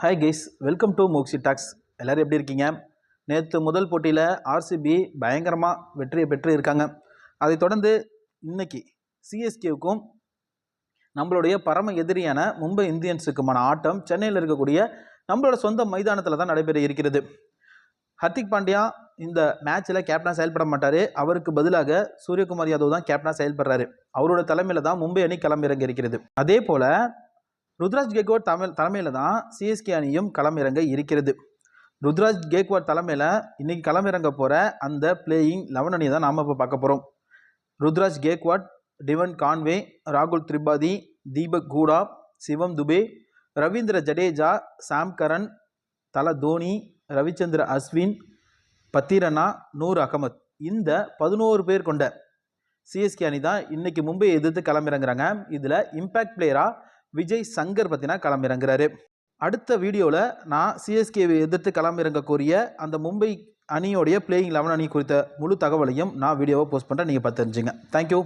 Hi guys welcome to Moxie talks எல்லோரும் எப்படி இருக்கீங்க? நேற்று முதல் போட்டியில் ஆர்சிபி பயங்கரமாக வெற்றியை பெற்று இருக்காங்க அதைத் தொடர்ந்து இன்னைக்கு சிஎஸ்கேவுக்கும் நம்மளுடைய பரம எதிரியான மும்பை இந்தியன்ஸுக்குமான ஆட்டம் சென்னையில் இருக்கக்கூடிய நம்மளோட சொந்த மைதானத்தில் தான் நடைபெற இருக்கிறது. ஹர்திக் பாண்டியா இந்த மேட்ச்சில் கேப்டனாக செயல்பட மாட்டார். அவருக்கு பதிலாக சூரியகுமார் யாதவ் தான் கேப்டனாக செயல்படுறாரு. அவரோட தலைமையில் தான் மும்பை அணி களமிறங்க இருக்கிறது. அதே போல் ருத்ராஜ் கேக்வாட் தமிழ் தலைமையில் தான் சிஎஸ்கே அணியும் களமிறங்க இருக்கிறது. ருத்ராஜ் கேக்வாட் தலைமையில் இன்றைக்கி களமிறங்க போகிற அந்த பிளேயிங் லெவன் அணியை தான் நாம் இப்போ பார்க்க போகிறோம் ருத்ராஜ் கேக்வாட் டிவன் கான்வே ராகுல் திரிபாதி தீபக் கூடா சிவம் துபே ரவீந்திர ஜடேஜா சாம் கரன் தல தோனி ரவிச்சந்திர அஸ்வின் பத்திரனா நூர் அகமத். இந்த பதினோரு பேர் கொண்ட சிஎஸ்கே அணி தான் இன்றைக்கி மும்பையை எதிர்த்து களமிறங்குறாங்க. இதில் இம்பேக்ட் பிளேயராக விஜய் சங்கர் பற்றினா களமிறங்குறாரு. அடுத்த வீடியோவில் நான் சிஎஸ்கேவை எதிர்த்து களமிறங்கக்கூடிய அந்த மும்பை அணியோடைய பிளேயிங் லெவன் அணி குறித்த முழு தகவலையும் நான் வீடியோவை போஸ்ட் பண்ணுறேன் நீங்கள் பார்த்து தெரிஞ்சுங்க. தேங்க்யூ